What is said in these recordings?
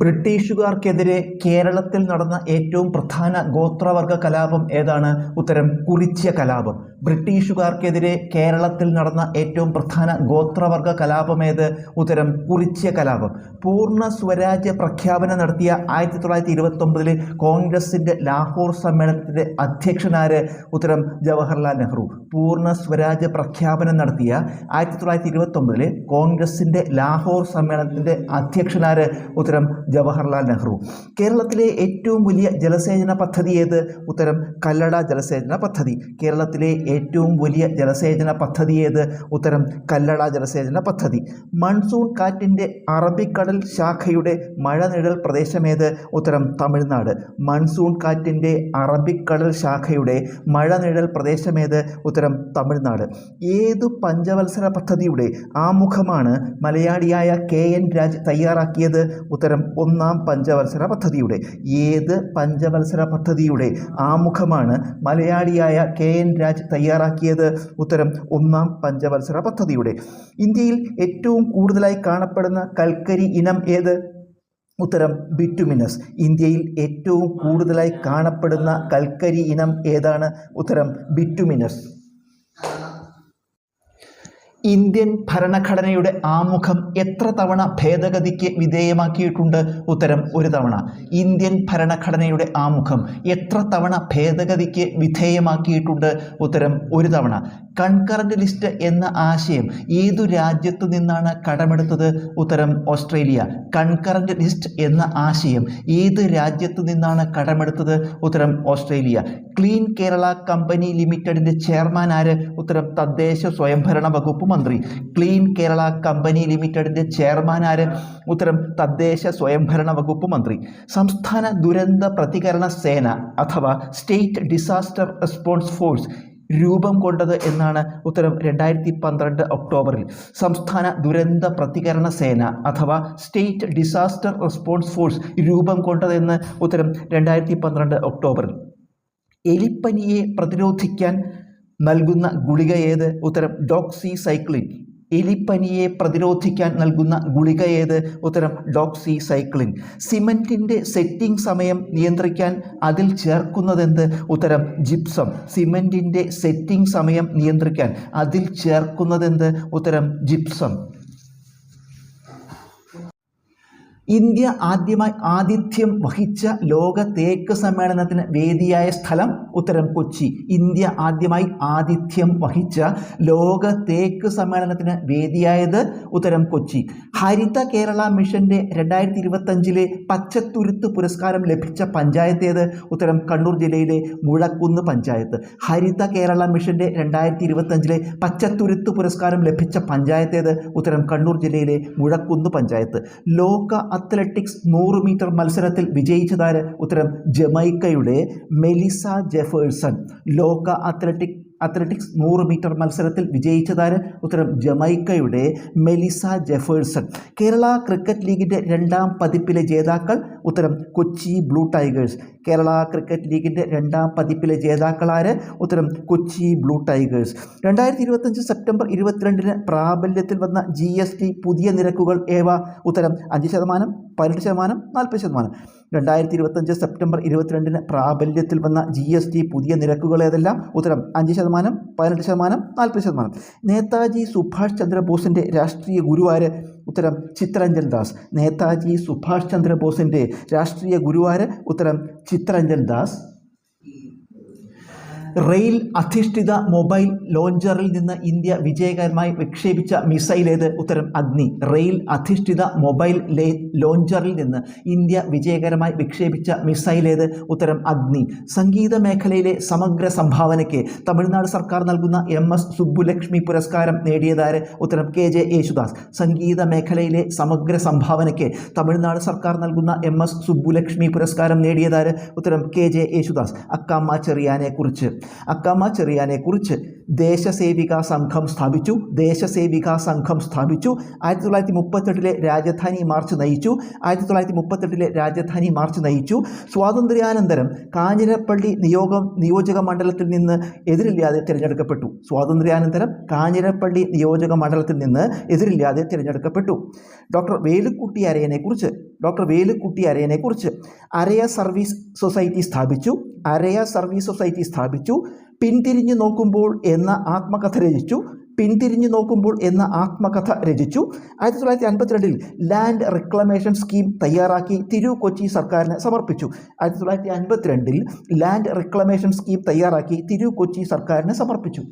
ബ്രിട്ടീഷുകാർക്കെതിരെ കേരളത്തിൽ നടന്ന ഏറ്റവും പ്രധാന ഗോത്രവർഗ കലാപം ഏതാണ്? ഉത്തരം കുറിച്യ കലാപം. ബ്രിട്ടീഷുകാർക്കെതിരെ കേരളത്തിൽ നടന്ന ഏറ്റവും പ്രധാന ഗോത്രവർഗ കലാപം ഏത്? ഉത്തരം കുറിച്യ കലാപം. പൂർണ സ്വരാജ്യ പ്രഖ്യാപനം നടത്തിയ ആയിരത്തി തൊള്ളായിരത്തി ഇരുപത്തി ഒമ്പതിലെ കോൺഗ്രസിന്റെ ലാഹോർ സമ്മേളനത്തിന്റെ അധ്യക്ഷനാര് ഉത്തരം ജവഹർലാൽ നെഹ്റു. പൂർണ സ്വരാജ്യ പ്രഖ്യാപനം നടത്തിയ ആയിരത്തി തൊള്ളായിരത്തി ഇരുപത്തി ഒമ്പതിലെ കോൺഗ്രസിന്റെ ലാഹോർ സമ്മേളനത്തിന്റെ അധ്യക്ഷനാര് ഉത്തരം ജവഹർലാൽ നെഹ്റു. കേരളത്തിലെ ഏറ്റവും വലിയ ജലസേചന പദ്ധതി ഏത്? ഉത്തരം കല്ലട ജലസേചന പദ്ധതി. കേരളത്തിലെ ഏറ്റവും വലിയ ജലസേചന പദ്ധതി ഏത്? ഉത്തരം കല്ലട ജലസേചന പദ്ധതി. മൺസൂൺ കാറ്റിന്റെ അറബിക്കടൽ ശാഖയുടെ മഴനിഴൽ പ്രദേശമേത് ഉത്തരം തമിഴ്നാട്. മൺസൂൺ കാറ്റിന്റെ അറബിക്കടൽ ശാഖയുടെ മഴനിഴൽ പ്രദേശമേത് ഉത്തരം തമിഴ്നാട്. ഏതു പഞ്ചവത്സര പദ്ധതിയുടെ ആമുഖമാണ് മലയാളിയായ കെ എൻ രാജ് തയ്യാറാക്കിയത്? ഉത്തരം ഒന്നാം പഞ്ചവത്സര പദ്ധതിയുടെ ഏത് പഞ്ചവത്സര പദ്ധതിയുടെ ആമുഖമാണ് മലയാളിയായ കെ എൻ രാജ് തയ്യാറാക്കിയത്? ഉത്തരം ഒന്നാം പഞ്ചവത്സര പദ്ധതിയുടെ. ഇന്ത്യയിൽ ഏറ്റവും കൂടുതലായി കാണപ്പെടുന്ന കൽക്കരി ഇനം ഏത്? ഉത്തരം ബിറ്റുമിനസ്. ഇന്ത്യയിൽ ഏറ്റവും കൂടുതലായി കാണപ്പെടുന്ന കൽക്കരി ഇനം ഏതാണ്? ഉത്തരം ബിറ്റുമിനസ്. ഇന്ത്യൻ ഭരണഘടനയുടെ ആമുഖം എത്ര തവണ ഭേദഗതിക്ക് വിധേയമാക്കിയിട്ടുണ്ട്? ഉത്തരം ഒരു തവണ. ഇന്ത്യൻ ഭരണഘടനയുടെ ആമുഖം എത്ര തവണ ഭേദഗതിക്ക് വിധേയമാക്കിയിട്ടുണ്ട്? ഉത്തരം ഒരു തവണ. കൺകറന്റ് ലിസ്റ്റ് എന്ന ആശയം ഏതു രാജ്യത്തു നിന്നാണ് കടമെടുത്തത്? ഉത്തരം ഓസ്ട്രേലിയ. കൺകറന്റ് ലിസ്റ്റ് എന്ന ആശയം ഏത് രാജ്യത്തു നിന്നാണ് കടമെടുത്തത്? ഉത്തരം ഓസ്ട്രേലിയ. ക്ലീൻ കേരള കമ്പനി ലിമിറ്റഡിന്റെ ചെയർമാൻ ആര്? ഉത്തരം തദ്ദേശ സ്വയംഭരണ വകുപ്പ് മന്ത്രി ക്ലീൻ കേരള കമ്പനി ലിമിറ്റഡിന്റെ ചെയർമാൻ ആര്? ഉത്തരം തദ്ദേശ സ്വയംഭരണ വകുപ്പ് മന്ത്രി. സംസ്ഥാന ദുരന്ത പ്രതികരണ സേന അഥവാ സ്റ്റേറ്റ് ഡിസാസ്റ്റർ റെസ്പോൺസ് ഫോഴ്സ് രൂപം കൊണ്ടത് എന്നാണ് ഉത്തരം രണ്ടായിരത്തി പന്ത്രണ്ട് ഒക്ടോബറിൽ. സംസ്ഥാന ദുരന്ത പ്രതികരണ സേന അഥവാ സ്റ്റേറ്റ് ഡിസാസ്റ്റർ റെസ്പോൺസ് ഫോഴ്സ് രൂപം കൊണ്ടതെന്ന് ഉത്തരം രണ്ടായിരത്തി പന്ത്രണ്ട് ഒക്ടോബറിൽ. എലിപ്പനിയെ പ്രതിരോധിക്കാൻ നൽകുന്ന ഗുളിക ഏത്? ഉത്തരം ഡോക്സി സൈക്ലിൻ എലിപ്പനിയെ പ്രതിരോധിക്കാൻ നൽകുന്ന ഗുളിക ഏത്? ഉത്തരം ഡോക്സി സൈക്ലിൻ സിമന്റിന്റെ സെറ്റിംഗ് സമയം നിയന്ത്രിക്കാൻ അതിൽ ചേർക്കുന്നതെന്ത്? ഉത്തരം ജിപ്സം സിമന്റിന്റെ സെറ്റിംഗ് സമയം നിയന്ത്രിക്കാൻ അതിൽ ചേർക്കുന്നതെന്ത്? ഉത്തരം ജിപ്സം ഇന്ത്യ ആദ്യമായി ആതിഥ്യം വഹിച്ച ലോക തേക്ക് സമ്മേളനത്തിന് വേദിയായ സ്ഥലം ഉത്തരം കൊച്ചി. ഇന്ത്യ ആദ്യമായി ആതിഥ്യം വഹിച്ച ലോക തേക്ക് സമ്മേളനത്തിന് വേദിയായത് ഉത്തരം കൊച്ചി. ഹരിത കേരള മിഷന്റെ രണ്ടായിരത്തി ഇരുപത്തഞ്ചിലെ പച്ചത്തുരുത്ത് പുരസ്കാരം ലഭിച്ച പഞ്ചായത്തേത് ഉത്തരം കണ്ണൂർ ജില്ലയിലെ മുഴക്കുന്ന് പഞ്ചായത്ത്. ഹരിത കേരള മിഷന്റെ രണ്ടായിരത്തി ഇരുപത്തഞ്ചിലെ പച്ചത്തുരുത്ത് പുരസ്കാരം ലഭിച്ച പഞ്ചായത്തേത് ഉത്തരം കണ്ണൂർ ജില്ലയിലെ മുഴക്കുന്ന് പഞ്ചായത്ത്. ലോക അത്ലറ്റിക്സ് നൂറ് മീറ്റർ മത്സരത്തിൽ വിജയിച്ചതാര്? ഉത്തരം ജമൈക്കയുടെ മെലിസ ജെഫേഴ്സൺ. ലോക അത്ലറ്റിക് അത്ലറ്റിക്സ് നൂറ് മീറ്റർ മത്സരത്തിൽ വിജയിച്ചതാര്? ഉത്തരം ജമൈക്കയുടെ മെലിസ ജെഫേഴ്സൺ. കേരള ക്രിക്കറ്റ് ലീഗിന്റെ രണ്ടാം പതിപ്പിലെ ജേതാക്കൾ ഉത്തരം Kochi blue tigers. Kerala cricket ലീഗിന്റെ രണ്ടാം പതിപ്പിലെ ജേതാക്കളാര്? ഉത്തരം കൊച്ചി ബ്ലൂ ടൈഗേഴ്സ്. രണ്ടായിരത്തി ഇരുപത്തഞ്ച് സെപ്റ്റംബർ ഇരുപത്തിരണ്ടിന് പ്രാബല്യത്തിൽ വന്ന ജി എസ് ടി പുതിയ നിരക്കുകൾ ഏവ? ഉത്തരം അഞ്ച് ശതമാനം പതിനെട്ട് ശതമാനം നാൽപ്പത് ശതമാനം. രണ്ടായിരത്തി ഇരുപത്തഞ്ച് സെപ്റ്റംബർ ഇരുപത്തിരണ്ടിന് പ്രാബല്യത്തിൽ വന്ന ജി എസ് ടി പുതിയ നിരക്കുകൾ ഏതെല്ലാം? ഉത്തരം അഞ്ച് ശതമാനം പതിനെട്ട് ശതമാനം നാൽപ്പത് ശതമാനം. നേതാജി സുഭാഷ് ചന്ദ്രബോസിന്റെ രാഷ്ട്രീയ ഗുരുവാര്? ഉത്തരം ചിത്തരഞ്ജൻ ദാസ്. നേതാജി സുഭാഷ് ചന്ദ്രബോസിന്റെ രാഷ്ട്രീയ ഗുരുവാര് ഉത്തരം ചിത്തരഞ്ജൻ ദാസ്. റെയിൽ അധിഷ്ഠിത മൊബൈൽ ലോഞ്ചറിൽ നിന്ന് ഇന്ത്യ വിജയകരമായി വിക്ഷേപിച്ച മിസൈൽ ഏത് ഉത്തരം അഗ്നി. റെയിൽ അധിഷ്ഠിത മൊബൈൽ ലോഞ്ചറിൽ നിന്ന് ഇന്ത്യ വിജയകരമായി വിക്ഷേപിച്ച മിസൈൽ ഏത് ഉത്തരം അഗ്നി. സംഗീത മേഖലയിലെ സമഗ്ര സംഭാവനയ്ക്ക് തമിഴ്നാട് സർക്കാർ നൽകുന്ന എം എസ് സുബ്ബുലക്ഷ്മി പുരസ്കാരം നേടിയതാര്? ഉത്തരം കെ ജെ യേശുദാസ്. സംഗീത മേഖലയിലെ സമഗ്ര സംഭാവനയ്ക്ക് തമിഴ്നാട് സർക്കാർ നൽകുന്ന എം എസ് സുബ്ബുലക്ഷ്മി പുരസ്കാരം നേടിയതാര്? ഉത്തരം കെ ജെ യേശുദാസ്. അക്കാമ്മ ചെറിയാനെ അക്കമ്മ ചെറിയാനെക്കുറിച്ച് ദേശസേവിക സംഘം സ്ഥാപിച്ചു ദേശസേവിക സംഘം സ്ഥാപിച്ചു. ആയിരത്തി തൊള്ളായിരത്തി മുപ്പത്തെട്ടിലെ രാജധാനി മാർച്ച് നയിച്ചു ആയിരത്തി തൊള്ളായിരത്തി മുപ്പത്തെട്ടിലെ രാജധാനി മാർച്ച് നയിച്ചു. സ്വാതന്ത്ര്യാനന്തരം കാഞ്ഞിരപ്പള്ളി നിയോഗം നിയോജക മണ്ഡലത്തിൽ നിന്ന് എതിരില്ലാതെ തിരഞ്ഞെടുക്കപ്പെട്ടു. സ്വാതന്ത്ര്യാനന്തരം കാഞ്ഞിരപ്പള്ളി നിയോജക മണ്ഡലത്തിൽ നിന്ന് എതിരില്ലാതെ തിരഞ്ഞെടുക്കപ്പെട്ടു. ഡോക്ടർ വേലുക്കുട്ടി അരയനെക്കുറിച്ച് ഡോക്ടർ വേലുക്കുട്ടി അരയനെക്കുറിച്ച് അരയ സർവീസ് സൊസൈറ്റി സ്ഥാപിച്ചു. അരയ സർവീസ് സൊസൈറ്റി സ്ഥാപിച്ചു പിന്തിരിഞ്ഞു നോക്കുമ്പോൾ എന്ന ആത്മകഥ രചിച്ചു പിന്തിരിഞ്ഞു നോക്കുമ്പോൾ എന്ന ആത്മകഥ രചിച്ചു. ആയിരത്തി തൊള്ളായിരത്തി അൻപത്തിരണ്ടിൽ ലാൻഡ് റിക്ലമേഷൻ സ്കീം തയ്യാറാക്കി തിരു കൊച്ചി സർക്കാരിന് സമർപ്പിച്ചു. ആയിരത്തി തൊള്ളായിരത്തി അൻപത്തിരണ്ടിൽ ലാൻഡ് റിക്ലമേഷൻ സ്കീം തയ്യാറാക്കി തിരു കൊച്ചി സർക്കാരിന് സമർപ്പിച്ചു.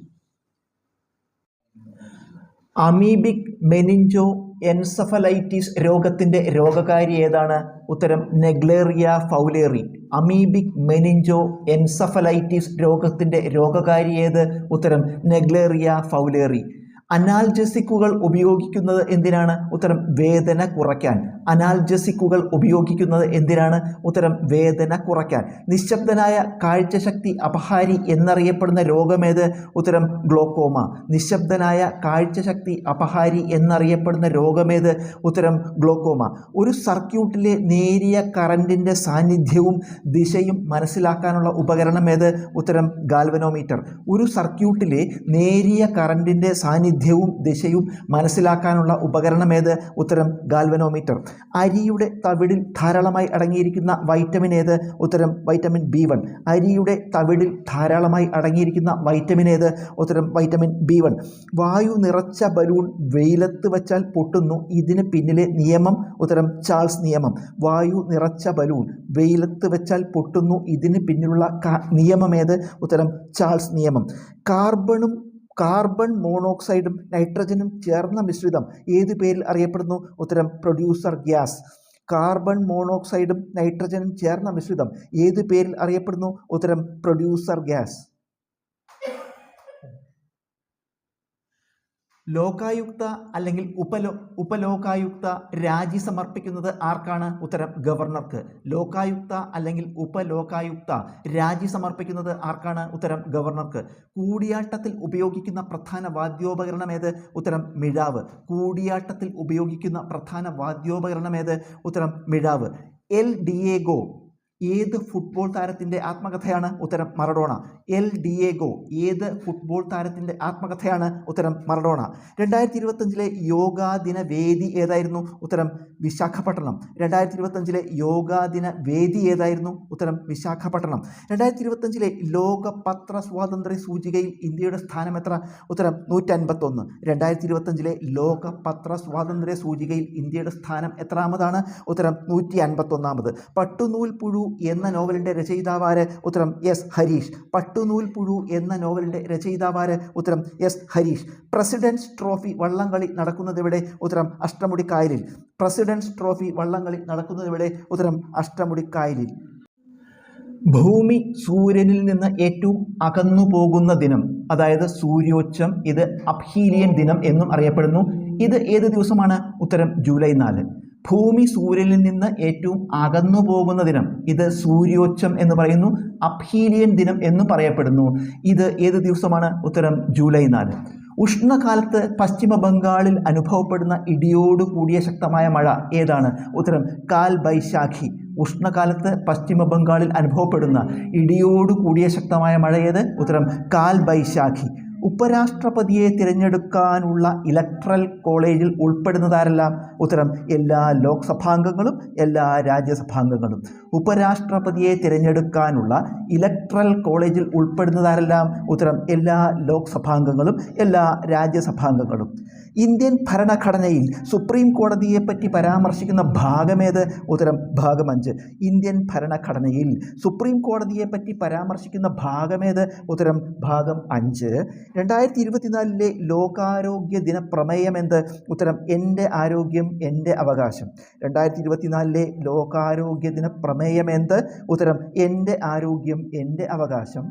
അമീബിക് മെനിഞ്ചോ എൻസഫലൈറ്റിസ് രോഗത്തിന്റെ രോഗകാരി ഏതാണ്? ഉത്തരം Naegleria fowleri. Amoebic meningoencephalitis രോഗത്തിന്റെ രോഗകാരി ഏത്? ഉത്തരം നെഗ്ലേറിയ ഫൗലേറി. അനാൽജസിക്കുകൾ ഉപയോഗിക്കുന്നത് എന്തിനാണ്? ഉത്തരം വേദന കുറയ്ക്കാൻ. അനാൽജസിക്കുകൾ ഉപയോഗിക്കുന്നത് എന്തിനാണ്? ഉത്തരം വേദന കുറയ്ക്കാൻ. നിശബ്ദനായ കാഴ്ചശക്തി അപഹാരി എന്നറിയപ്പെടുന്ന രോഗമേത്? ഉത്തരം ഗ്ലോക്കോമ. നിശബ്ദനായ കാഴ്ചശക്തി അപഹാരി എന്നറിയപ്പെടുന്ന രോഗമേത്? ഉത്തരം ഗ്ലോക്കോമ. ഒരു സർക്യൂട്ടിലെ നേരിയ കറന്റിന്റെ സാന്നിധ്യവും ദിശയും മനസ്സിലാക്കാനുള്ള ഉപകരണം ഏത്? ഉത്തരം ഗാൽവനോമീറ്റർ. ഒരു സർക്യൂട്ടിലെ നേരിയ കറന്റിന്റെ സാന്നിധ്യവും ദിശയും മനസ്സിലാക്കാനുള്ള ഉപകരണമേത്? ഉത്തരം ഗാൽവനോമീറ്റർ. അരിയുടെ തവിടിൽ ധാരാളമായി അടങ്ങിയിരിക്കുന്ന വൈറ്റമിൻ ഏത്? ഉത്തരം വൈറ്റമിൻ ബി വൺ അരിയുടെ തവിടിൽ ധാരാളമായി അടങ്ങിയിരിക്കുന്ന വൈറ്റമിൻ ഏത്? ഉത്തരം വൈറ്റമിൻ ബി വൺ വായു നിറച്ച ബലൂൺ വെയിലത്ത് വച്ചാൽ പൊട്ടുന്നു. ഇതിന് പിന്നിലെ നിയമം ഉത്തരം ചാൾസ് നിയമം. വായു നിറച്ച ബലൂൺ വെയിലത്ത് വെച്ചാൽ പൊട്ടുന്നു. ഇതിന് പിന്നിലുള്ള നിയമം നിയമമേത് ഉത്തരം ചാൾസ് നിയമം. കാർബണും കാർബൺ മോണോക്സൈഡും നൈട്രജനും ചേർന്ന മിശ്രിതം ഏത് പേരിൽ അറിയപ്പെടുന്നു? ഉത്തരം പ്രൊഡ്യൂസർ ഗ്യാസ്. കാർബൺ മോണോക്സൈഡും നൈട്രജനും ചേർന്ന മിശ്രിതം ഏത് പേരിൽ അറിയപ്പെടുന്നു? ഉത്തരം പ്രൊഡ്യൂസർ ഗ്യാസ്. ലോകായുക്ത അല്ലെങ്കിൽ ഉപലോ ഉപലോകായുക്ത രാജി സമർപ്പിക്കുന്നത് ആർക്കാണ് ഉത്തരം? ഗവർണർക്ക്. ലോകായുക്ത അല്ലെങ്കിൽ ഉപലോകായുക്ത രാജി സമർപ്പിക്കുന്നത് ആർക്കാണ് ഉത്തരം? ഗവർണർക്ക്. കൂടിയാട്ടത്തിൽ ഉപയോഗിക്കുന്ന പ്രധാന വാദ്യോപകരണം ഏത്? ഉത്തരം മിഴാവ്. കൂടിയാട്ടത്തിൽ ഉപയോഗിക്കുന്ന പ്രധാന വാദ്യോപകരണം ഏത്? ഉത്തരം മിഴാവ്. എൽ ഡിയേഗോ ഏത് ഫുട്ബോൾ താരത്തിന്റെ ആത്മകഥയാണ് ഉത്തരം മറഡോണ? എൽ ഡിയേഗോ ഏത് ഫുട്ബോൾ താരത്തിന്റെ ആത്മകഥയാണ് ഉത്തരം മറഡോണ? രണ്ടായിരത്തി ഇരുപത്തഞ്ചിലെ യോഗാ ദിന വേദി ഏതായിരുന്നു? ഉത്തരം വിശാഖപട്ടണം. രണ്ടായിരത്തി ഇരുപത്തഞ്ചിലെ യോഗാ ദിന വേദി ഏതായിരുന്നു? ഉത്തരം വിശാഖപട്ടണം. രണ്ടായിരത്തി ഇരുപത്തഞ്ചിലെ ലോക പത്ര സ്വാതന്ത്ര്യ സൂചികയിൽ ഇന്ത്യയുടെ സ്ഥാനം എത്ര? ഉത്തരം നൂറ്റൻപത്തൊന്ന്. രണ്ടായിരത്തി ഇരുപത്തഞ്ചിലെ ലോക പത്ര സ്വാതന്ത്ര്യ സൂചികയിൽ ഇന്ത്യയുടെ സ്ഥാനം എത്രാമതാണ്? ഉത്തരം നൂറ്റി അൻപത്തൊന്നാമത് പട്ടുനൂൽ പുഴു എന്ന നോവലിന്റെ രചയിതാവാര് ഉത്തരം എസ് ഹരീഷ്. പട്ടുനൂൽ പുഴു എന്ന നോവലിന്റെ രചയിതാവാര് ഉത്തരം എസ് ഹരീഷ്. പ്രസിഡൻസ് ട്രോഫി വള്ളംകളി നടക്കുന്നതിവിടെ ഉത്തരം അഷ്ടമുടിക്കായലിൽ. പ്രസിഡൻസ് ട്രോഫി വള്ളംകളി നടക്കുന്നതിവിടെ ഉത്തരം അഷ്ടമുടിക്കായലിൽ. ഭൂമി സൂര്യനിൽ നിന്ന് ഏറ്റവും അകന്നു പോകുന്ന ദിനം അതായത് സൂര്യോച്ചം ഇത് അബ്ഹീലിയൻ ദിനം എന്നും അറിയപ്പെടുന്നു. ഇത് ഏത് ദിവസമാണ്? ഉത്തരം ജൂലൈ നാല്. ഭൂമി സൂര്യനിൽ നിന്ന് ഏറ്റവും അകന്നു പോകുന്ന ദിനം. ഇത് സൂര്യോച്ചം എന്ന് പറയുന്നു. അബ്ഹീലിയൻ ദിനം എന്ന് പറയപ്പെടുന്നു. ഇത് ഏത് ദിവസമാണ്? ഉത്തരം ജൂലൈ നാല്. ഉഷ്ണകാലത്ത് പശ്ചിമ ബംഗാളിൽ അനുഭവപ്പെടുന്ന ഇടിയോട് കൂടിയ ശക്തമായ മഴ ഏതാണ്? ഉത്തരം കാൽ ബൈശാഖി. ഉഷ്ണകാലത്ത് പശ്ചിമ ബംഗാളിൽ അനുഭവപ്പെടുന്ന ഇടിയോട് കൂടിയ ശക്തമായ മഴ ഏത്? ഉത്തരം കാൽ ബൈശാഖി. ഉപരാഷ്ട്രപതിയെ തിരഞ്ഞെടുക്കാനുള്ള ഇലക്ട്രൽ കോളേജിൽ ഉൾപ്പെടുന്നതാരെല്ലാം? ഉത്തരം എല്ലാ ലോക്സഭാംഗങ്ങളും എല്ലാ രാജ്യസഭാംഗങ്ങളും. ഉപരാഷ്ട്രപതിയെ തിരഞ്ഞെടുക്കാനുള്ള ഇലക്ട്രൽ കോളേജിൽ ഉൾപ്പെടുന്നതാരെല്ലാം? ഉത്തരം എല്ലാ ലോക്സഭാംഗങ്ങളും എല്ലാ രാജ്യസഭാംഗങ്ങളും. ഇന്ത്യൻ ഭരണഘടനയിൽ സുപ്രീം കോടതിയെപ്പറ്റി പരാമർശിക്കുന്ന ഭാഗമേത്? ഉത്തരം ഭാഗം അഞ്ച്. ഇന്ത്യൻ ഭരണഘടനയിൽ സുപ്രീം കോടതിയെപ്പറ്റി പരാമർശിക്കുന്ന ഭാഗമേത്? ഉത്തരം ഭാഗം അഞ്ച്. രണ്ടായിരത്തി ഇരുപത്തിനാലിലെ ലോകാരോഗ്യ ദിന പ്രമേയം എന്ത് ഉത്തരം എന്റെ ആരോഗ്യം എന്റെ അവകാശം. രണ്ടായിരത്തി ഇരുപത്തിനാലിലെ ലോകാരോഗ്യ ദിന പ്രമേയം എന്ത് ഉത്തരം എന്റെ ആരോഗ്യം എന്റെ അവകാശം.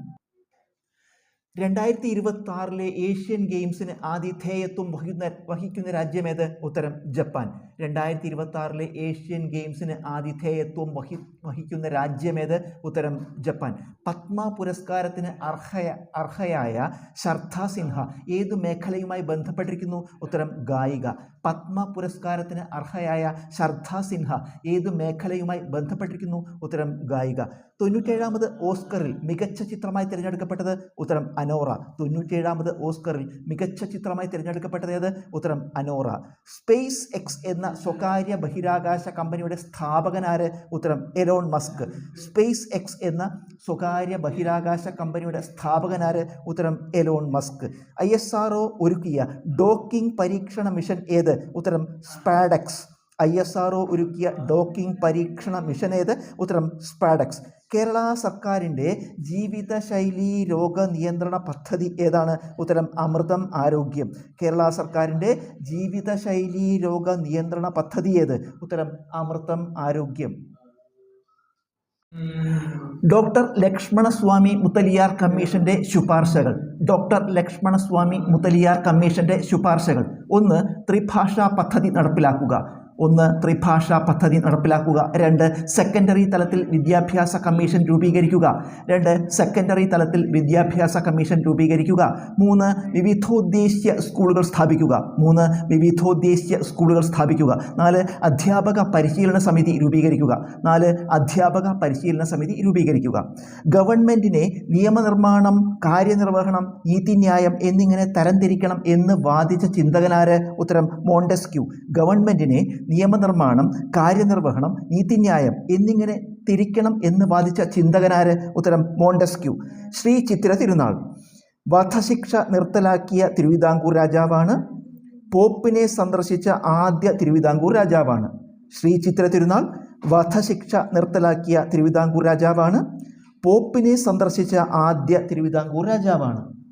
രണ്ടായിരത്തി ഇരുപത്തി ആറിലെ ഏഷ്യൻ ഗെയിംസിന് ആതിഥേയത്വം വഹിക്കുന്ന വഹിക്കുന്ന രാജ്യമേത് ഉത്തരം ജപ്പാൻ. രണ്ടായിരത്തി ഇരുപത്തി ആറിലെ ഏഷ്യൻ ഗെയിംസിന് ആതിഥേയത്വം വഹി വഹിക്കുന്ന രാജ്യമേത്? ഉത്തരം ജപ്പാൻ. പത്മ പുരസ്കാരത്തിന് അർഹയ അർഹയായ ശർദ്ധ സിൻഹ ഏത് മേഖലയുമായി ബന്ധപ്പെട്ടിരിക്കുന്നു? ഉത്തരം ഗായിക. പത്മ പുരസ്കാരത്തിന് അർഹയായ ശർദ്ധ സിൻഹ ഏത് മേഖലയുമായി ബന്ധപ്പെട്ടിരിക്കുന്നു? ഉത്തരം ഗായിക. തൊണ്ണൂറ്റേഴാമത് ഓസ്കറിൽ മികച്ച ചിത്രമായി തിരഞ്ഞെടുക്കപ്പെട്ടത്? ഉത്തരം അനോറ. തൊണ്ണൂറ്റേഴാമത് ഓസ്കറിൽ മികച്ച ചിത്രമായി തിരഞ്ഞെടുക്കപ്പെട്ടത് ഉത്തരം അനോറ. സ്പേസ് എക്സ് എന്ന സ്വകാര്യ ബഹിരാകാശ കമ്പനിയുടെ സ്ഥാപകനാര് ഉത്തരം എലോൺ മസ്ക്. സ്പേസ് എക്സ് എന്ന സ്വകാര്യ ബഹിരാകാശ കമ്പനിയുടെ സ്ഥാപകനാര് ഉത്തരം Elon Musk. I S R ഒരുക്കിയ ഡോക്കിംഗ് പരീക്ഷണ മിഷൻ ഏത്? ഉത്തരം സ്പാഡക്സ്. ഐ എസ് ആർ ഒരുക്കിയ ഡോക്കിംഗ് പരീക്ഷണ മിഷൻ ഏത്? ഉത്തരം സ്പാഡക്സ്. കേരള സർക്കാരിന്റെ ജീവിതശൈലി രോഗ നിയന്ത്രണ പദ്ധതി ഏതാണ്? ഉത്തരം അമൃതം ആരോഗ്യം. കേരള സർക്കാരിന്റെ ജീവിതശൈലി രോഗ നിയന്ത്രണ പദ്ധതി ഏത്? ഉത്തരം അമൃതം ആരോഗ്യം. ഡോക്ടർ ലക്ഷ്മണസ്വാമി മുത്തലിയാർ കമ്മീഷന്റെ ശുപാർശകൾ. ഡോക്ടർ ലക്ഷ്മണസ്വാമി മുത്തലിയാർ കമ്മീഷന്റെ ശുപാർശകൾ. ഒന്ന് ത്രിഭാഷാ പദ്ധതി നടപ്പിലാക്കുക. ഒന്ന് ത്രിഭാഷാ പദ്ധതി നടപ്പിലാക്കുക. രണ്ട് സെക്കൻഡറി തലത്തിൽ വിദ്യാഭ്യാസ കമ്മീഷൻ രൂപീകരിക്കുക. രണ്ട് സെക്കൻഡറി തലത്തിൽ വിദ്യാഭ്യാസ കമ്മീഷൻ രൂപീകരിക്കുക. മൂന്ന് വിവിധോദ്ദേശ്യ സ്കൂളുകൾ സ്ഥാപിക്കുക. മൂന്ന് വിവിധോദ്ദേശ്യ സ്കൂളുകൾ സ്ഥാപിക്കുക. നാല് അധ്യാപക പരിശീലന സമിതി രൂപീകരിക്കുക. നാല് അധ്യാപക പരിശീലന സമിതി രൂപീകരിക്കുക. ഗവൺമെന്റിനെ നിയമനിർമ്മാണം കാര്യനിർവഹണം നീതിന്യായം എന്നിങ്ങനെ തരംതിരിക്കണം എന്ന് വാദിച്ച ചിന്തകനാര്? ഉത്തരം മോണ്ടസ്ക്യൂ. ഗവൺമെന്റിനെ നിയമനിർമ്മാണം കാര്യനിർവഹണം നീതിന്യായം എന്നിങ്ങനെ തിരിക്കണം എന്ന് വാദിച്ച ചിന്തകനാര്? ഉത്തരം മോണ്ടസ്ക്യൂ. ശ്രീ ചിത്ര തിരുനാൾ. വധശിക്ഷ നിർത്തലാക്കിയ തിരുവിതാംകൂർ രാജാവാണ്. പോപ്പിനെ സന്ദർശിച്ച ആദ്യ തിരുവിതാംകൂർ രാജാവാണ്. ശ്രീ ചിത്ര തിരുനാൾ വധശിക്ഷ നിർത്തലാക്കിയ തിരുവിതാംകൂർ രാജാവാണ്. പോപ്പിനെ സന്ദർശിച്ച ആദ്യ തിരുവിതാംകൂർ രാജാവാണ്.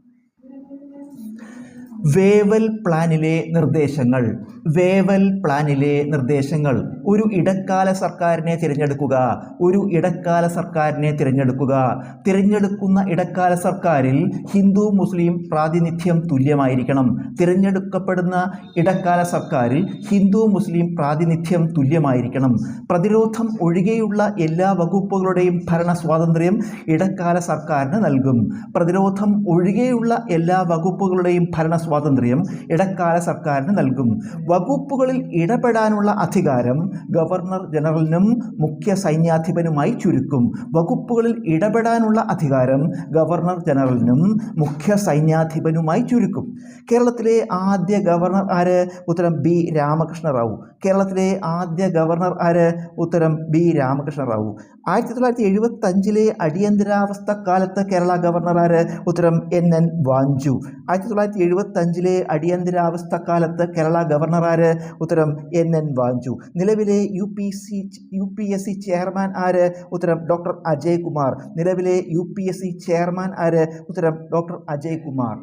വേവൽ പ്ലാനിലെ നിർദ്ദേശങ്ങൾ. വേവൽ പ്ലാനിലെ നിർദ്ദേശങ്ങൾ. ഒരു ഇടക്കാല സർക്കാരിനെ തിരഞ്ഞെടുക്കുക. ഒരു ഇടക്കാല സർക്കാരിനെ തിരഞ്ഞെടുക്കുക. തിരഞ്ഞെടുക്കുന്ന ഇടക്കാല സർക്കാരിൽ ഹിന്ദു മുസ്ലിം പ്രാതിനിധ്യം തുല്യമായിരിക്കണം. തിരഞ്ഞെടുക്കപ്പെടുന്ന ഇടക്കാല സർക്കാരിൽ ഹിന്ദു മുസ്ലിം പ്രാതിനിധ്യം തുല്യമായിരിക്കണം. പ്രതിരോധം ഒഴികെയുള്ള എല്ലാ വകുപ്പുകളുടെയും ഭരണ സ്വാതന്ത്ര്യം ഇടക്കാല സർക്കാരിന് നൽകും. പ്രതിരോധം ഒഴികെയുള്ള എല്ലാ വകുപ്പുകളുടെയും ഭരണ സ്വാതന്ത്ര്യം ഇടക്കാല സർക്കാരിന് നൽകും. വകുപ്പുകളിൽ ഇടപെടാനുള്ള അധികാരം ഗവർണർ ജനറലിനും മുഖ്യ സൈന്യാധിപനുമായി ചുരുക്കും. വകുപ്പുകളിൽ ഇടപെടാനുള്ള അധികാരം ഗവർണർ ജനറലിനും മുഖ്യ സൈന്യാധിപനുമായി ചുരുക്കും. കേരളത്തിലെ ആദ്യ ഗവർണർ ആര്? ഉത്തരം ബി രാമകൃഷ്ണ റാവു കേരളത്തിലെ ആദ്യ ഗവർണർ ആര്? ഉത്തരം ബി രാമകൃഷ്ണ റാവു ആയിരത്തി തൊള്ളായിരത്തി എഴുപത്തി അഞ്ചിലെ അടിയന്തരാവസ്ഥ കാലത്ത് കേരള ഗവർണർ ആര്? ഉത്തരം എൻ എൻ വാഞ്ചു. ആയിരത്തി തൊള്ളായിരത്തി അഞ്ചിലെ അടിയന്തരാവസ്ഥ കാലത്ത് കേരള ഗവർണറാര് ഉത്തരം എൻ എൻ വാഞ്ചു. നിലവിലെ U P C U P S C chairman ആര് ഉത്തരം ഡോക്ടർ അജയ് കുമാർ. നിലവിലെ U P S C chairman ആര് ഉത്തരം ഡോക്ടർ അജയ് കുമാർ.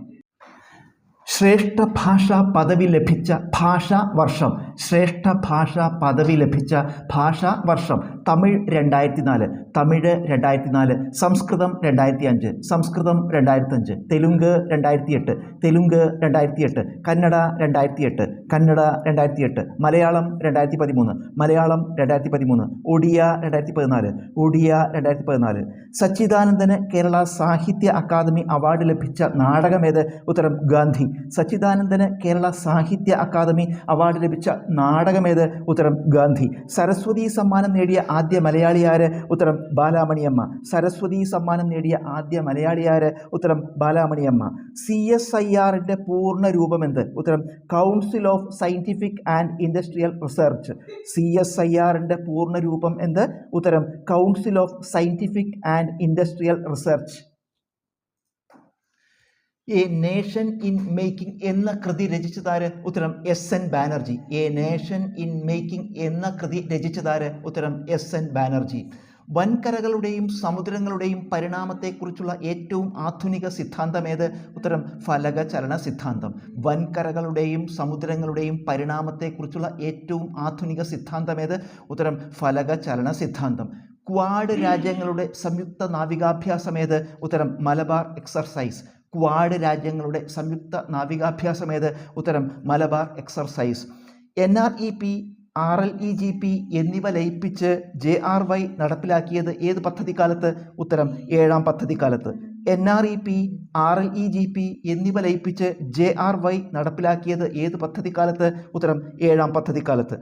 ശ്രേഷ്ഠ ഭാഷാ പദവി ലഭിച്ച ഭാഷാ വർഷം ശ്രേഷ്ഠ ഭാഷാ പദവി ലഭിച്ച ഭാഷാ വർഷം തമിഴ് രണ്ടായിരത്തി നാല് തമിഴ് രണ്ടായിരത്തി നാല് സംസ്കൃതം രണ്ടായിരത്തി അഞ്ച് സംസ്കൃതം രണ്ടായിരത്തി അഞ്ച് തെലുങ്ക് രണ്ടായിരത്തി എട്ട് തെലുങ്ക് രണ്ടായിരത്തി എട്ട് കന്നഡ രണ്ടായിരത്തി എട്ട് കന്നഡ രണ്ടായിരത്തി എട്ട് മലയാളം രണ്ടായിരത്തി പതിമൂന്ന് മലയാളം രണ്ടായിരത്തി പതിമൂന്ന് ഒഡിയ രണ്ടായിരത്തി പതിനാല് ഒഡിയ രണ്ടായിരത്തി പതിനാല് സച്ചിദാനന്ദന് കേരള സാഹിത്യ അക്കാദമി അവാർഡ് ലഭിച്ച നാടകമേത്? ഉത്തരം ഗാന്ധി. സച്ചിദാനന്ദന് കേരള സാഹിത്യ അക്കാദമി അവാർഡ് ലഭിച്ച നാടകമേത്? ഉത്തരം ഗാന്ധി. സരസ്വതി സമ്മാനം നേടിയ ആദ്യ മലയാളിയാര് ഉത്തരം ബാലാമണിയമ്മ. സരസ്വതി സമ്മാനം നേടിയ ആദ്യ മലയാളിയാര് ഉത്തരം ബാലാമണിയമ്മ. സി എസ് ഐ ആറിന്റെ പൂർണ രൂപമെന്ത്? ഉത്തരം council of scientific and industrial research C S I ആറിന്റെ പൂർണ രൂപം എന്ത്? ഉത്തരം council of scientific and industrial research a nation in making എന്ന കൃതി രചിച്ചതാര്? ഉത്തരം S N Banerjee a nation in making എന്ന കൃതി രചിച്ചതാര്? ഉത്തരം എസ് എൻ ബാനർജി വൻകരകളുടെയും സമുദ്രങ്ങളുടെയും പരിണാമത്തെക്കുറിച്ചുള്ള ഏറ്റവും ആധുനിക സിദ്ധാന്തം ഏത്? ഉത്തരം ഫലകചലന സിദ്ധാന്തം. വൻകരകളുടെയും സമുദ്രങ്ങളുടെയും പരിണാമത്തെക്കുറിച്ചുള്ള ഏറ്റവും ആധുനിക സിദ്ധാന്തം ഏത്? ഉത്തരം ഫലകചലന സിദ്ധാന്തം. ക്വാഡ് രാജ്യങ്ങളുടെ സംയുക്ത നാവികാഭ്യാസം ഏത്? ഉത്തരം മലബാർ എക്സർസൈസ്. ക്വാഡ് രാജ്യങ്ങളുടെ സംയുക്ത നാവികാഭ്യാസമേത് ഉത്തരം Malabar exercise. N R E P R L E G P എന്നിവ ലയിപ്പിച്ച് ജെ ആർ വൈ നടപ്പിലാക്കിയത് ഏത് പദ്ധതിക്കാലത്ത്? ഉത്തരം ഏഴാം പദ്ധതിക്കാലത്ത്. N R E P R L E G P എന്നിവ ലയിപ്പിച്ച് ജെ ആർ വൈ നടപ്പിലാക്കിയത് ഏത് പദ്ധതിക്കാലത്ത്? ഉത്തരം ഏഴാം പദ്ധതിക്കാലത്ത്.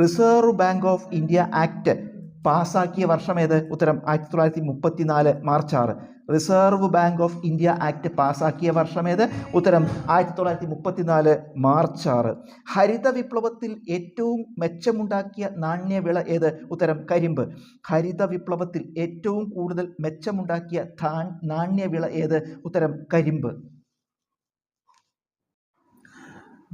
Reserve bank of India act പാസ്സാക്കിയ ഏത്? ഉത്തരം ആയിരത്തി തൊള്ളായിരത്തി മുപ്പത്തി നാല് മാർച്ച് ആറ്. Reserve bank of India act പാസ്സാക്കിയ ഏത്? ഉത്തരം ആയിരത്തി തൊള്ളായിരത്തി മുപ്പത്തിനാല് മാർച്ച് ആറ്. ഹരിത വിപ്ലവത്തിൽ ഏറ്റവും മെച്ചമുണ്ടാക്കിയ നാണ്യവിള ഏത്? ഉത്തരം കരിമ്പ്. ഹരിത വിപ്ലവത്തിൽ ഏറ്റവും കൂടുതൽ മെച്ചമുണ്ടാക്കിയ നാണ്യവിള ഏത്? ഉത്തരം കരിമ്പ്.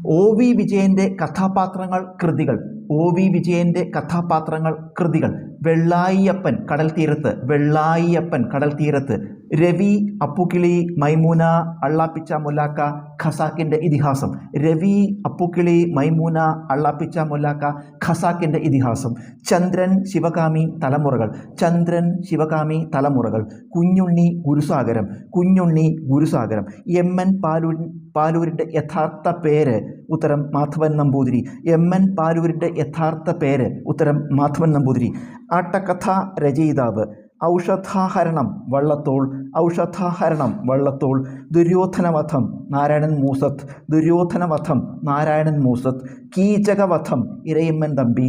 ഒ വി വിജയന്റെ കഥാപാത്രങ്ങൾ കൃതികൾ. ഒ വി വിജയന്റെ കഥാപാത്രങ്ങൾ കൃതികൾ. വെള്ളായിയപ്പൻ കടൽ തീരത്ത്. വെള്ളായിയപ്പൻ കടൽ തീരത്ത്. രവി അപ്പുക്കിളി മൈമൂന അള്ളാപ്പിച്ച മുല്ലാക്ക ഖസാക്കിന്റെ ഇതിഹാസം. രവി അപ്പുക്കിളി മൈമൂന അള്ളാപ്പിച്ച മുല്ലാക്ക ഖസാക്കിന്റെ ഇതിഹാസം. ചന്ദ്രൻ ശിവകാമി തലമുറകൾ. ചന്ദ്രൻ ശിവകാമി തലമുറകൾ. കുഞ്ഞുണ്ണി ഗുരുസാഗരം. കുഞ്ഞുണ്ണി ഗുരുസാഗരം. എം എൻ പാലൂ പാലൂരിന്റെ യഥാർത്ഥ പേര് ഉത്തരം മാധവൻ നമ്പൂതിരി. എം എൻ പാലൂരിന്റെ യഥാർത്ഥ പേര് ഉത്തരം മാധവൻ നമ്പൂതിരി. ആട്ടക്കഥ രചയിതാവ് ഔഷധാഹരണം വള്ളത്തോൾ ഔഷധാഹരണം വള്ളത്തോൾ. ദുര്യോധനവധം നാരായണൻ മൂസത്ത് ദുര്യോധനവധം നാരായണൻ മൂസത്ത്. കീചകവധം ഇരയിമ്മൻ തമ്പി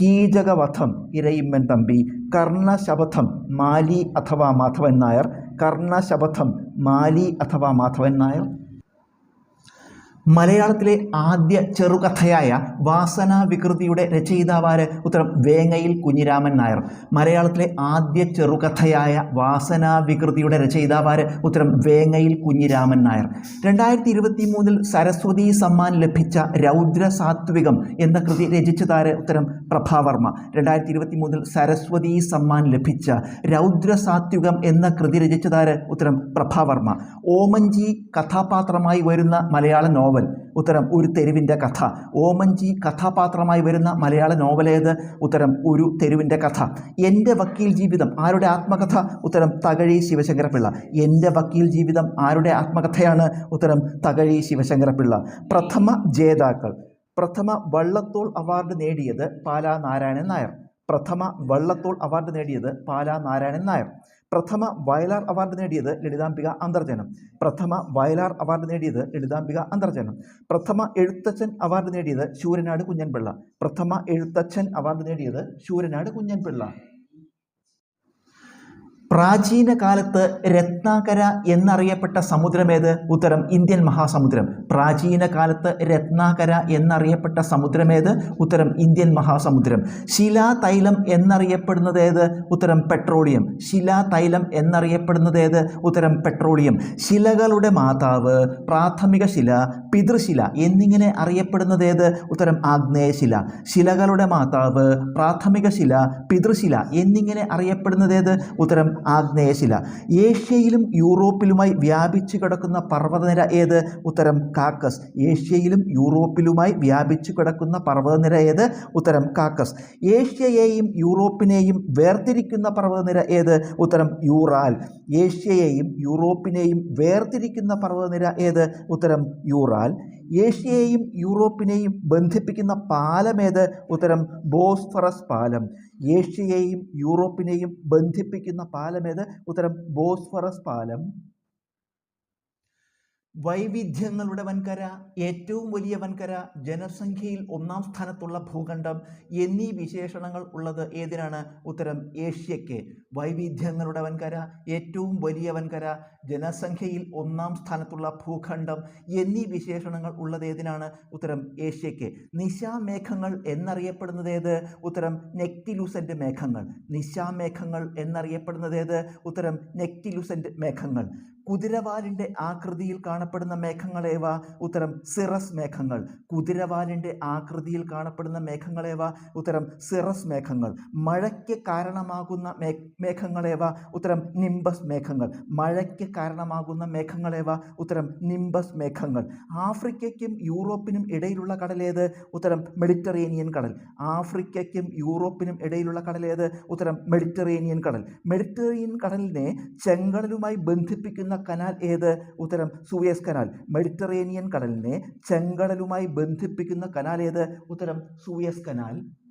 കീചകവധം ഇരയിമ്മൻ തമ്പി. കർണശപഥം മാലി അഥവാ മാധവൻ നായർ കർണശപഥം മാലി അഥവാ മാധവൻ നായർ. മലയാളത്തിലെ ആദ്യ ചെറുകഥയായ വാസനാ വികൃതിയുടെ രചയിതാവാര് ഉത്തരം വേങ്ങയിൽ കുഞ്ഞിരാമൻ നായർ. മലയാളത്തിലെ ആദ്യ ചെറുകഥയായ വാസനാ വികൃതിയുടെ രചയിതാവാര് ഉത്തരം വേങ്ങയിൽ കുഞ്ഞിരാമൻ നായർ. രണ്ടായിരത്തി ഇരുപത്തി മൂന്നിൽ സരസ്വതി സമ്മാൻ ലഭിച്ച രൗദ്ര സാത്വികം എന്ന കൃതി രചിച്ചതാര് ഉത്തരം പ്രഭാവർമ്മ രണ്ടായിരത്തി ഇരുപത്തി മൂന്നിൽ സരസ്വതി സമ്മാൻ ലഭിച്ച രൗദ്ര സാത്വികം എന്ന കൃതി രചിച്ചതാര് ഉത്തരം പ്രഭാവർമ്മ ഓമഞ്ചി കഥാപാത്രമായി വരുന്ന മലയാള നോവൽ ഉത്തരം ഒരു തെരുവിന്റെ കഥ. ഓമഞ്ചി കഥാപാത്രമായി വരുന്ന മലയാള നോവലേത് ഉത്തരം ഒരു തെരുവിന്റെ കഥ. എന്റെ വക്കീൽ ജീവിതം ആരുടെ ആത്മകഥ? ഉത്തരം തകഴി ശിവശങ്കരപിള്ള എന്റെ വക്കീൽ ജീവിതം ആരുടെ ആത്മകഥയാണ്? ഉത്തരം തകഴി ശിവശങ്കരപിള്ള പ്രഥമ ജേതാക്കൾ. പ്രഥമ വള്ളത്തോൾ അവാർഡ് നേടിയത് പാലാ നാരായണൻ നായർ. പ്രഥമ വള്ളത്തോൾ അവാർഡ് നേടിയത് പാലാ നാരായണൻ നായർ. പ്രഥമ വയലാർ അവാർഡ് നേടിയത് ലളിതാംബിക അന്തർജനം. പ്രഥമ വയലാർ അവാർഡ് നേടിയത് ലളിതാംബിക അന്തർജനം. പ്രഥമ എഴുത്തച്ഛൻ അവാർഡ് നേടിയത് ശൂരനാട് കുഞ്ഞൻപിള്ള. പ്രഥമ എഴുത്തച്ഛൻ അവാർഡ് നേടിയത് ശൂരനാട് കുഞ്ഞൻപിള്ള. പ്രാചീന കാലത്ത് രത്നാകര എന്നറിയപ്പെട്ട സമുദ്രമേത് ഉത്തരം ഇന്ത്യൻ മഹാസമുദ്രം. പ്രാചീന കാലത്ത് രത്നാകര എന്നറിയപ്പെട്ട സമുദ്രമേത് ഉത്തരം ഇന്ത്യൻ മഹാസമുദ്രം. ശിലാതൈലം എന്നറിയപ്പെടുന്നത് ഏത്? ഉത്തരം പെട്രോളിയം. ശിലാതൈലം എന്നറിയപ്പെടുന്നത് ഏത്? ഉത്തരം പെട്രോളിയം. ശിലകളുടെ മാതാവ് പ്രാഥമിക ശില പിതൃശില എന്നിങ്ങനെ അറിയപ്പെടുന്നത് ഏത്? ഉത്തരം ആഗ്നേയശില. ശിലകളുടെ മാതാവ് പ്രാഥമിക ശില പിതൃശില എന്നിങ്ങനെ അറിയപ്പെടുന്നത് ഏത്? ഉത്തരം ആഗ്നേയശില. ഏഷ്യയിലും യൂറോപ്പിലുമായി വ്യാപിച്ചു കിടക്കുന്ന പർവതനിര ഏത്? ഉത്തരം കാക്കസ്. ഏഷ്യയിലും യൂറോപ്പിലുമായി വ്യാപിച്ചു കിടക്കുന്ന പർവതനിര ഏത്? ഉത്തരം കാക്കസ്. ഏഷ്യയെയും യൂറോപ്പിനെയും വേർതിരിക്കുന്ന പർവതനിര ഏത്? ഉത്തരം യൂറാൽ. ഏഷ്യയെയും യൂറോപ്പിനെയും വേർതിരിക്കുന്ന പർവതനിര ഏത്? ഉത്തരം യൂറാൽ. ഏഷ്യയെയും യൂറോപ്പിനെയും ബന്ധിപ്പിക്കുന്ന പാലമേത് ഉത്തരം ബോസ്ഫറസ് പാലം. ഏഷ്യയെയും യൂറോപ്പിനെയും ബന്ധിപ്പിക്കുന്ന പാലമേത് ഉത്തരം ബോസ്ഫറസ് പാലം. വൈവിധ്യങ്ങളുടെ വൻകര ഏറ്റവും വലിയ വൻകര ജനസംഖ്യയിൽ ഒന്നാം സ്ഥാനത്തുള്ള ഭൂഖണ്ഡം എന്നീ വിശേഷണങ്ങൾ ഉള്ളത് ഏതിനാണ്? ഉത്തരം ഏഷ്യയ്ക്ക്. വൈവിധ്യങ്ങളുടെ വൻകര ഏറ്റവും വലിയ വൻകര ജനസംഖ്യയിൽ ഒന്നാം സ്ഥാനത്തുള്ള ഭൂഖണ്ഡം എന്നീ വിശേഷണങ്ങൾ ഉള്ളത് ഏതിനാണ്? ഉത്തരം ഏഷ്യയ്ക്ക്. നിശാമേഘങ്ങൾ എന്നറിയപ്പെടുന്നത് ഏത്? ഉത്തരം നെക്ടിലുസന്റ് മേഘങ്ങൾ. നിശാമേഘങ്ങൾ എന്നറിയപ്പെടുന്നത് ഏത്? ഉത്തരം നെക്ടിലുസന്റ് മേഘങ്ങൾ. കുതിരവാലിന്റെ ആകൃതിയിൽ കാണപ്പെടുന്ന മേഘങ്ങളേവ ഉത്തരം സിറസ് മേഘങ്ങൾ. കുതിരവാലിന്റെ ആകൃതിയിൽ കാണപ്പെടുന്ന മേഘങ്ങളേവ ഉത്തരം സിറസ് മേഘങ്ങൾ. മഴയ്ക്ക് കാരണമാകുന്ന മേ മേഘങ്ങളേവ ഉത്തരം നിംബസ് മേഘങ്ങൾ. മഴയ്ക്ക് കാരണമാകുന്ന മേഘങ്ങളേവ ഉത്തരം നിംബസ് മേഘങ്ങൾ. ആഫ്രിക്കയ്ക്കും യൂറോപ്പിനും ഇടയിലുള്ള കടലേത് ഉത്തരം മെഡിറ്ററേനിയൻ കടൽ. ആഫ്രിക്കയ്ക്കും യൂറോപ്പിനും ഇടയിലുള്ള കടലേത് ഉത്തരം മെഡിറ്ററേനിയൻ കടൽ. മെഡിറ്ററേനിയൻ കടലിനെ ചെങ്കടലുമായി ബന്ധിപ്പിക്കുന്ന കനാൽ ഏത്? ഉത്തരം സൂയസ് കനാൽ. മെഡിറ്ററേനിയൻ കടലിനെ ചെങ്കടലുമായി ബന്ധിപ്പിക്കുന്ന കനാൽ ഏത്? ഉത്തരം സൂയസ് കനാൽ.